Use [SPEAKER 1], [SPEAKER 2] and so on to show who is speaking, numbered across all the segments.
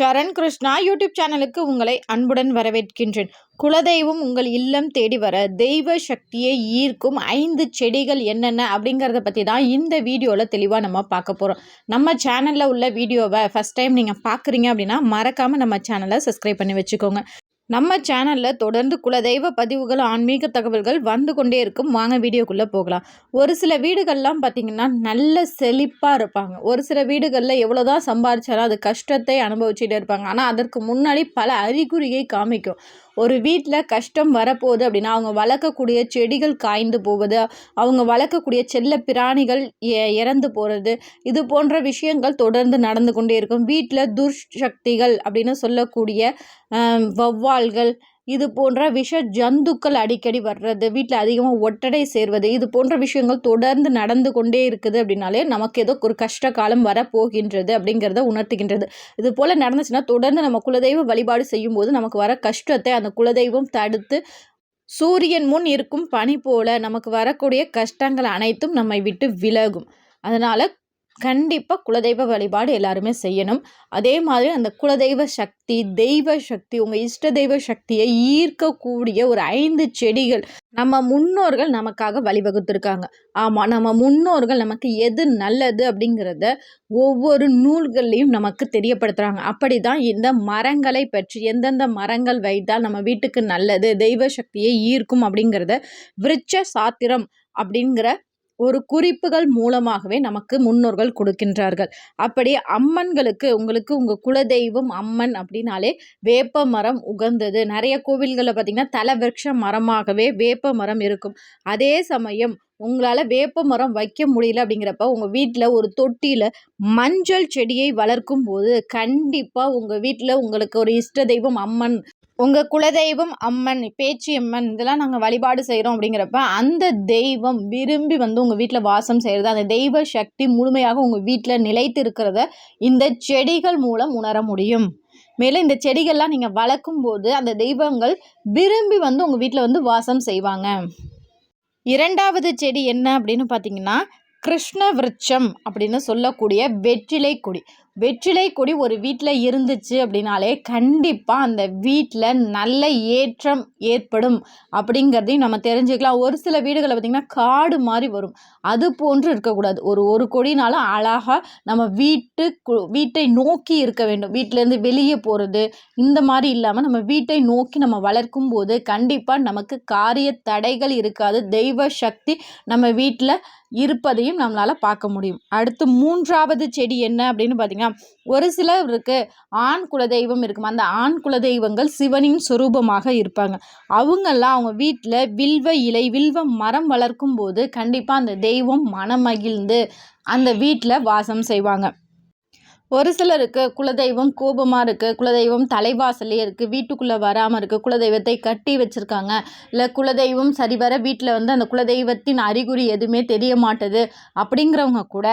[SPEAKER 1] சரண் Krishna YouTube சேனலுக்கு உங்களை அன்புடன் வரவேற்கின்றேன். குலதெய்வம் உங்கள் இல்லம் தேடி வர தெய்வ சக்தியை ஈர்க்கும் ஐந்து செடிகள் என்னென்ன அப்படிங்கிறத பற்றி தான் இந்த வீடியோவில் தெளிவாக நம்ம பார்க்க போகிறோம் நம்ம சேனலில் உள்ள வீடியோவை ஃபஸ்ட் டைம் நீங்கள் பார்க்குறீங்க அப்படின்னா மறக்காமல் நம்ம சேனலை சப்ஸ்கிரைப் பண்ணி வச்சுக்கோங்க. நம்ம சேனலில் தொடர்ந்து குலதெய்வ பதிவுகள் ஆன்மீக தகவல்கள் வந்து கொண்டே இருக்கும். வாங்க வீடியோக்குள்ளே போகலாம். ஒரு சில வீடுகள்லாம் பார்த்திங்கன்னா நல்ல செழிப்பாக இருப்பாங்க. ஒரு சில வீடுகளில் எவ்வளோ தான் சம்பாதிச்சாலும் அது கஷ்டத்தை அனுபவிச்சுட்டே இருப்பாங்க. ஆனால் அதற்கு முன்னாடி பல அறிகுறியை காமிக்கும். ஒரு வீட்டில் கஷ்டம் வரப்போகுது அப்படின்னா அவங்க வளர்க்கக்கூடிய செடிகள் காய்ந்து போவது அவங்க வளர்க்கக்கூடிய செல்ல பிராணிகள் இறந்து போகிறது இது போன்ற விஷயங்கள் தொடர்ந்து நடந்து கொண்டே இருக்கும். வீட்டில் துர்சக்திகள் அப்படின்னு சொல்லக்கூடிய வௌவால்கள் இது போன்ற விஷ ஜந்துக்கள் அடிக்கடி வர்றது வீட்டில் அதிகமாக ஒட்டடை சேர்வது இது போன்ற விஷயங்கள் தொடர்ந்து நடந்து கொண்டே இருக்குது அப்படின்னாலே நமக்கு ஏதோ ஒரு கஷ்ட காலம் வரப்போகின்றது அப்படிங்கிறத உணர்த்துகின்றது. இது போல் நடந்துச்சுன்னா தொடர்ந்து நம்ம குலதெய்வ வழிபாடு செய்யும்போது நமக்கு வர கஷ்டத்தை அந்த குலதெய்வம் தடுத்து சூரியன் முன் இருக்கும் பனி போல நமக்கு வரக்கூடிய கஷ்டங்கள் அனைத்தும் நம்மை விட்டு விலகும். அதனால் கண்டிப்பாக குலதெய்வ வழிபாடு எல்லாருமே செய்யணும். அதே மாதிரி அந்த குலதெய்வ சக்தி தெய்வ சக்தி உங்கள் இஷ்ட தெய்வ சக்தியை ஈர்க்கக்கூடிய ஒரு ஐந்து செடிகள் நம்ம முன்னோர்கள் நமக்காக வழிவகுத்திருக்காங்க. ஆமாம் நம்ம முன்னோர்கள் நமக்கு எது நல்லது அப்படிங்கிறத ஒவ்வொரு நூல்கள்லையும் நமக்கு தெரியப்படுத்துகிறாங்க அப்படி தான் இந்த மரங்களை பற்றி எந்தெந்த மரங்கள் வைத்தால் நம்ம வீட்டுக்கு நல்லது தெய்வ சக்தியை ஈர்க்கும் அப்படிங்கிறத விருட்ச சாத்திரம் அப்படிங்கிற ஒரு குறிப்புகள் மூலமாகவே நமக்கு முன்னோர்கள் கொடுக்கின்றார்கள். அப்படி அம்மன்களுக்கு உங்களுக்கு உங்கள் குலதெய்வம் அம்மன் அப்படின்னாலே வேப்ப மரம் உகந்தது. நிறைய கோவில்களில் பார்த்திங்கன்னா தலவிருட்ச மரமாகவே வேப்ப மரம் இருக்கும். அதே சமயம் உங்களால் வேப்ப மரம் வைக்க முடியல அப்படிங்கிறப்ப உங்கள் வீட்டில் ஒரு தொட்டியில் மஞ்சள் செடியை வளர்க்கும் போது கண்டிப்பாக உங்கள் வீட்டில் உங்களுக்கு ஒரு இஷ்ட தெய்வம் அம்மன் உங்கள் குலதெய்வம் அம்மன் பேச்சி அம்மன் இதெல்லாம் நாங்கள் வழிபாடு செய்கிறோம் அப்படிங்கிறப்ப அந்த தெய்வம் விரும்பி வந்து உங்கள் வீட்டில் வாசம் செய்கிறது அந்த தெய்வ சக்தி முழுமையாக உங்கள் வீட்டில் நிலைத்து இருக்கிறத இந்த செடிகள் மூலம் உணர முடியும். மேலும் இந்த செடிகள்லாம் நீங்கள் வளர்க்கும் போது அந்த தெய்வங்கள் விரும்பி வந்து உங்கள் வீட்டில் வந்து வாசம் செய்வாங்க. இரண்டாவது செடி என்ன அப்படின்னு பார்த்தீங்கன்னா கிருஷ்ண விருட்சம் அப்படின்னு சொல்லக்கூடிய வெற்றிலை கொடி. வெற்றிலை கொடி ஒரு வீட்டில் இருந்துச்சு அப்படின்னாலே கண்டிப்பாக அந்த வீட்டில் நல்ல ஏற்றம் ஏற்படும் அப்படிங்கிறதையும் நம்ம தெரிஞ்சுக்கலாம். ஒரு சில வீடுகளில் பார்த்திங்கன்னா காடு மாதிரி வரும். அது போன்று இருக்கக்கூடாது. ஒரு ஒரு கொடினாலும் அழகாக நம்ம வீட்டு வீட்டை நோக்கி இருக்க வேண்டும். வீட்டிலேருந்து வெளியே போகிறது இந்த மாதிரி இல்லாமல் நம்ம வீட்டை நோக்கி நம்ம வளர்க்கும் போது கண்டிப்பாக நமக்கு காரிய தடைகள் இருக்காது. தெய்வ சக்தி நம்ம வீட்டில் இருப்பதையும் நம்மளால் பார்க்க முடியும். அடுத்து மூன்றாவது செடி என்ன அப்படின்னு பார்த்திங்கன்னா ஒரு சிலருக்கு ஆண் குலதெய்வம் இருக்கும். அந்த ஆண் குலதெய்வங்கள் சிவனின் சுரூபமாக இருப்பாங்க. அவங்கெல்லாம் அவங்க வீட்டில் வில்வ இலை வில்வ மரம் வளர்க்கும் போது கண்டிப்பாக அந்த தெய்வம் மனமகிழ்ந்து அந்த வீட்டில் வாசம் செய்வாங்க. ஒரு சிலருக்கு குலதெய்வம் கோபமாக இருக்குது குலதெய்வம் தலைவாசலே இருக்குது வீட்டுக்குள்ளே வராமல் இருக்குது குலதெய்வத்தை கட்டி வச்சுருக்காங்க. இல்லை குலதெய்வம் சரிவர வீட்டில் வந்து அந்த குலதெய்வத்தின் அறிகுறி எதுவுமே தெரிய மாட்டுது. அப்படிங்கிறவங்க கூட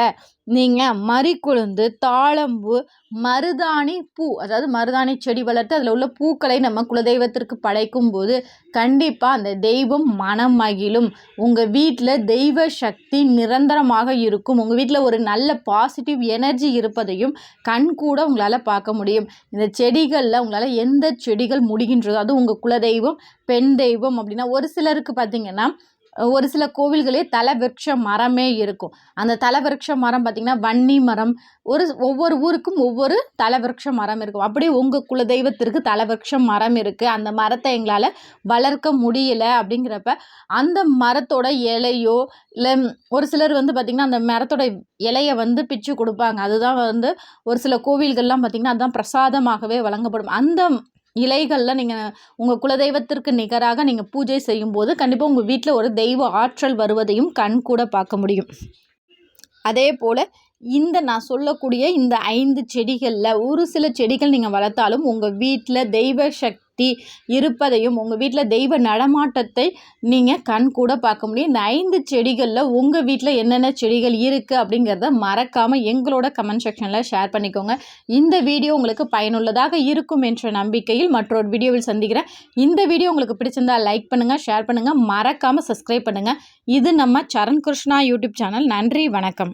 [SPEAKER 1] நீங்கள் மறிக்குழுந்து தாளம்பூ மருதாணி பூ அதாவது மருதாணி செடி வளர்த்து அதில் உள்ள பூக்களை நம்ம குலதெய்வத்திற்கு படைக்கும் போது கண்டிப்பாக அந்த தெய்வம் மனம் மகிழும். உங்கள் வீட்டில் தெய்வ சக்தி நிரந்தரமாக இருக்கும். உங்கள் வீட்டில் ஒரு நல்ல பாசிட்டிவ் எனர்ஜி இருப்பதையும் கண் கூட உங்களால் பார்க்க முடியும். இந்த செடிகளில் உங்களால் எந்த செடிகள் முடிகின்றதோ அதுவும் உங்கள் குலதெய்வம் பெண் தெய்வம் அப்படின்னா ஒரு சிலருக்கு பார்த்திங்கன்னா ஒரு சில கோவில்களே தலவிருட்ச மரமே இருக்கும். அந்த தலவிருட்ச மரம் பார்த்திங்கன்னா வன்னி மரம். ஒரு ஒவ்வொரு ஊருக்கும் ஒவ்வொரு தலவிருட்ச மரம் இருக்கும். அப்படியே உங்கள் குலதெய்வத்திற்கு தலவிருட்ச மரம் இருக்குது அந்த மரத்தை எங்களால் வளர்க்க முடியலை அப்படிங்கிறப்ப அந்த மரத்தோட இலையோ இல்லை ஒரு சிலர் வந்து பார்த்திங்கன்னா அந்த மரத்தோட இலையை வந்து பிச்சு கொடுப்பாங்க. அதுதான் வந்து ஒரு சில கோவில்கள்லாம் பார்த்திங்கன்னா அதுதான் பிரசாதமாகவே வழங்கப்படும். அந்த இலைகளில் நீங்கள் உங்கள் குலதெய்வத்திற்கு நிகராக நீங்கள் பூஜை செய்யும்போது கண்டிப்பாக உங்கள் வீட்டில் ஒரு தெய்வ ஆற்றல் வருவதையும் கண் கூட பார்க்க முடியும். அதே போல் இந்த நான் சொல்லக்கூடிய இந்த ஐந்து செடிகளில் ஒரு சில செடிகள் நீங்கள் வளர்த்தாலும் உங்கள் வீட்டில் தெய்வ சக்தி இருப்பதையும் உங்கள் வீட்டில் தெய்வ நடமாட்டத்தை நீங்கள் கண் கூட பார்க்க முடியும். இந்த ஐந்து செடிகளில் உங்கள் வீட்டில் என்னென்ன செடிகள் இருக்குது அப்படிங்கிறத மறக்காமல் எங்களோட கமெண்ட் செக்ஷனில் ஷேர் பண்ணிக்கோங்க. இந்த வீடியோ உங்களுக்கு பயனுள்ளதாக இருக்கும் என்ற நம்பிக்கையில் மற்றொரு வீடியோவில் சந்திக்கிறேன். இந்த வீடியோ உங்களுக்கு பிடிச்சிருந்தால் லைக் பண்ணுங்கள் ஷேர் பண்ணுங்கள் மறக்காமல் சப்ஸ்கிரைப் பண்ணுங்கள் இது நம்ம சரண் கிருஷ்ணா யூடியூப் சேனல் நன்றி வணக்கம்.